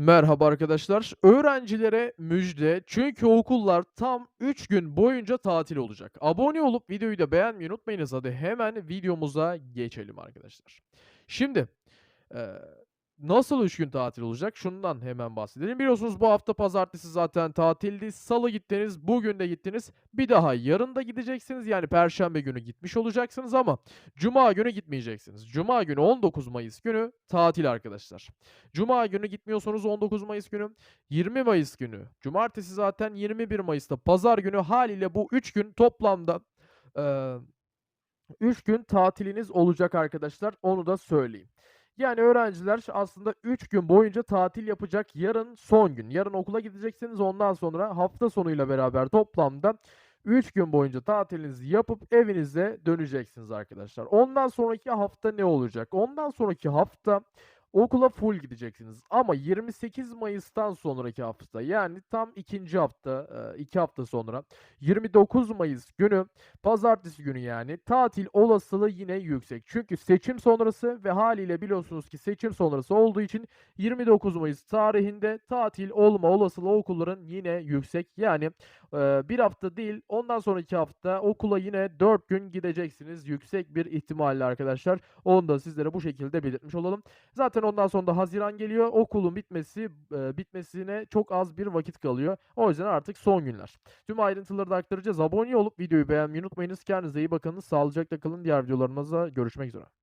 Merhaba arkadaşlar. Öğrencilere müjde çünkü okullar tam 3 gün boyunca tatil olacak. Abone olup videoyu da beğenmeyi unutmayınız. Hadi hemen videomuza geçelim arkadaşlar. Şimdi nasıl 3 gün tatil olacak? Şundan hemen bahsedelim. Biliyorsunuz bu hafta pazartesi zaten tatildi. Salı gittiniz, bugün de gittiniz. Bir daha yarın da gideceksiniz. Yani perşembe günü gitmiş olacaksınız ama cuma günü gitmeyeceksiniz. Cuma günü 19 Mayıs günü tatil arkadaşlar. Cuma günü gitmiyorsanız 19 Mayıs günü, 20 Mayıs günü, cumartesi zaten 21 Mayıs'ta pazar günü haliyle bu 3 gün toplamda eee 3 gün tatiliniz olacak arkadaşlar. Onu da söyleyeyim. Yani öğrenciler aslında 3 gün boyunca tatil yapacak. Yarın son gün. Yarın okula gideceksiniz. Ondan sonra hafta sonuyla beraber toplamda 3 gün boyunca tatilinizi yapıp evinize döneceksiniz arkadaşlar. Ondan sonraki hafta ne olacak? Ondan sonraki hafta okula full gideceksiniz. Ama 28 Mayıs'tan sonraki hafta yani tam ikinci hafta, 2 hafta sonra 29 Mayıs günü Pazartesi günü yani tatil olasılığı yine yüksek. Çünkü seçim sonrası ve haliyle biliyorsunuz ki seçim sonrası olduğu için 29 Mayıs tarihinde tatil olma olasılığı okulların yine yüksek. Yani bir hafta değil ondan sonraki hafta okula yine 4 gün gideceksiniz. Yüksek bir ihtimalle arkadaşlar. Onu da sizlere bu şekilde belirtmiş olalım. Zaten ondan sonra da Haziran geliyor. Okulun bitmesi eee, bitmesine çok az bir vakit kalıyor. O yüzden artık son günler. Tüm ayrıntıları da aktaracağız. Abone olup videoyu beğenmeyi unutmayınız. Kendinize iyi bakın. Sağlıcakla kalın. Diğer videolarımızda görüşmek üzere.